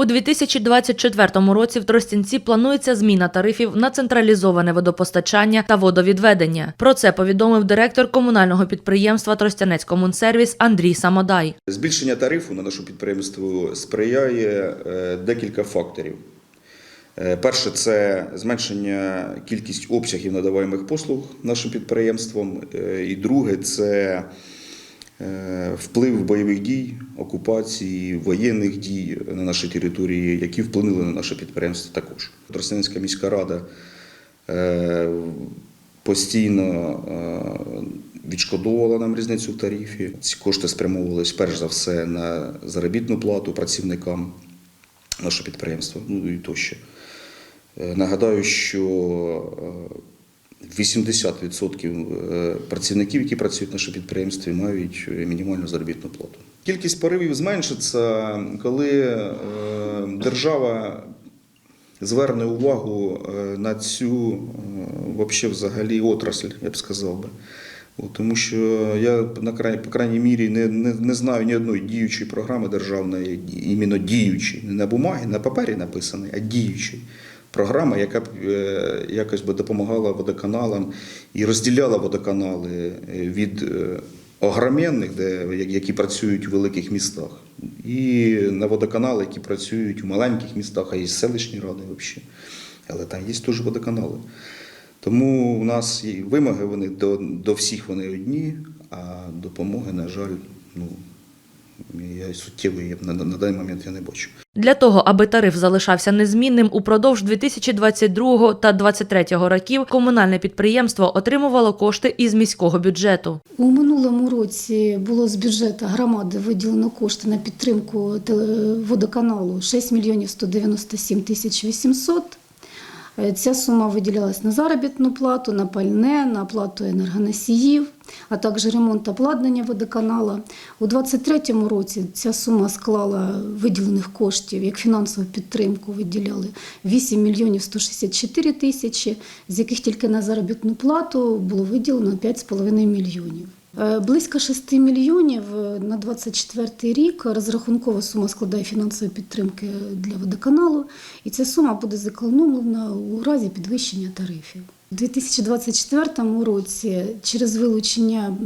У 2024 році в Тростянці планується зміна тарифів на централізоване водопостачання та водовідведення. Про це повідомив директор комунального підприємства Тростянецькомунсервіс Андрій Самодай. Збільшення тарифу на наше підприємство сприяє е, декілька факторів. Е, Перше, це зменшення кількість обсягів надаваємих послуг нашим підприємством. Е, І друге, це вплив бойових дій, окупації, воєнних дій на нашій території, які вплинули на наше підприємство також. Тростянецька міська рада е, постійно е, відшкодовувала нам різницю в тарифі. Ці кошти спрямовувалися перш за все на заробітну плату працівникам нашого підприємства, ну і тощо. Е, Нагадаю, що е, 80% е, працівників, які працюють в нашому підприємстві, мають мінімальну заробітну плату. Кількість поривів зменшиться, коли е, держава зверне увагу е, на цю е, вообще взагалі отрасль, я б сказав би. Тому що я на край, по крайній мірі не, не, не знаю ні одної діючої програми державної, іменно діючої, не на бумагі, на папері написаної, а діючої програми, яка б е, якось би допомагала водоканалам і розділяла водоканали е, від е, огроменних, де, які працюють у великих містах, і на водоканали, які працюють у маленьких містах, а є селищні ради взагалі. Але там є теж водоканали. Тому у нас і вимоги вони до, до всіх вони одні, а допомоги, на жаль, ну, я суттєвої на, на, на даний момент я не бачу. Для того, аби тариф залишався незмінним, упродовж 2022 та 2023 років комунальне підприємство отримувало кошти із міського бюджету. У минулому році було з бюджету громади виділено кошти на підтримку водоканалу 6 мільйонів 197 тисяч 800. Е, Ця сума виділялась на заробітну плату, на пальне, на оплату енергоносіїв, а також ремонт обладнання водоканала. У 2023 році ця сума склала виділених коштів, як фінансову підтримку виділяли 8 мільйонів 164 тисячі, з яких тільки на заробітну плату було виділено 5,5 мільйонів. Е, Близько 6 мільйонів е, на 24 рік розрахункова сума складає фінансової підтримки для водоканалу, і ця сума буде зекономлена у разі підвищення тарифів. У 2024 році через вилучення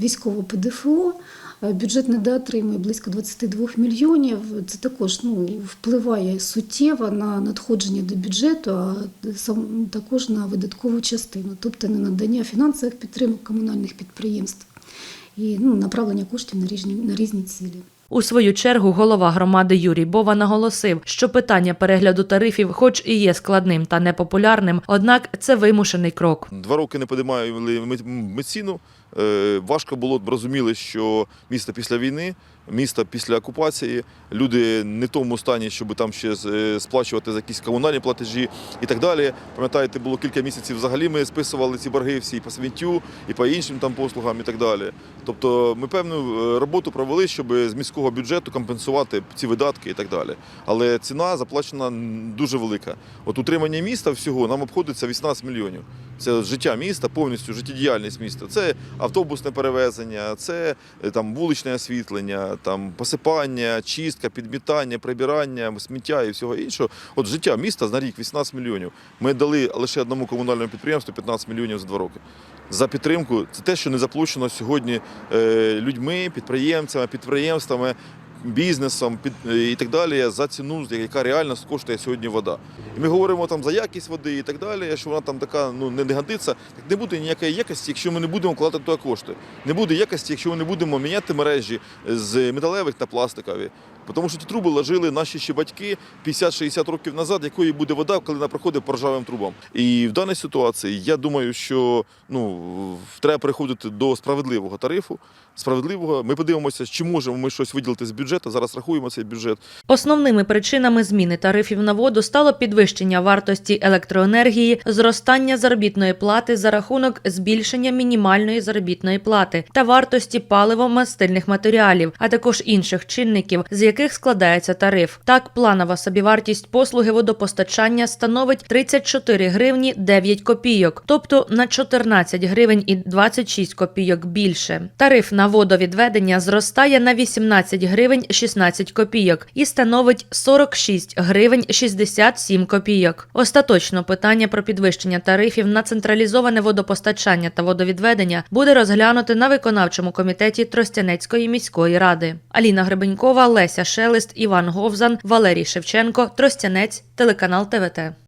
військового ПДФО е, бюджет недоотримує близько 22 мільйонів. Це також ну, впливає суттєво на надходження до бюджету, а сам також на видаткову частину, тобто на надання фінансових підтримок комунальних підприємств і ну, направлення коштів на різні, на різні цілі. У свою чергу голова громади Юрій Бова наголосив, що питання перегляду тарифів, хоч і є складним та непопулярним, однак це вимушений крок. Два роки не підіймали ми- ціну. Е, Важко було розуміли, що місто після війни, місто після окупації, люди не в тому стані, щоб там ще е, сплачувати за якісь комунальні платежі і так далі. Пам'ятаєте, було кілька місяців взагалі ми списували ці борги всі і по сміттю, і по іншим там послугам, і так далі. Тобто ми певну е, роботу провели, щоб з міського бюджету компенсувати ці видатки і так далі. Але ціна заплачена дуже велика. От утримання міста всього нам обходиться 18 мільйонів. Це життя міста, повністю життєдіяльність міста. Це автобусне перевезення, це е, там вуличне освітлення, там посипання, чистка, підмітання, прибирання, сміття і всього іншого. От життя міста на рік 18 мільйонів. Ми дали лише одному комунальному підприємству 15 мільйонів за два роки. За підтримку це те, що не заплачено сьогодні е, людьми, підприємцями, підприємствами. Бізнесом під і так далі за ціну, яка реально коштує сьогодні вода. І ми говоримо там за якість води і так далі, що вона там така ну не, годиться. Так не буде ніякої якості, якщо ми не будемо вкладати туди кошти. Не буде якості, якщо ми не будемо міняти мережі з металевих на пластикові. Тому що ті труби ложили наші ще батьки 50-60 років назад, якої буде вода, коли вона проходить по ржавим трубам. І в даній ситуації я думаю, що ну треба переходити до справедливого тарифу. Справедливого, ми подивимося, чи можемо ми щось виділити з бюджету. Зараз рахуємо цей бюджет. Основними причинами зміни тарифів на воду стало підвищення вартості електроенергії, зростання заробітної плати за рахунок збільшення мінімальної заробітної плати та вартості паливо-мастильних матеріалів, а також інших чинників, з яких яких складається тариф. Так, планова собівартість послуги водопостачання становить 34 гривні 9 копійок, тобто на 14 гривень і 26 копійок більше. Тариф на водовідведення зростає на 18 гривень 16 копійок і становить 46 гривень 67 копійок. Остаточно питання про підвищення тарифів на централізоване водопостачання та водовідведення буде розглянути на виконавчому комітеті Тростянецької міської ради. Аліна Гребенькова, Леся Шелест, Іван Говзан, Валерій Шевченко, Тростянець, телеканал ТВТ.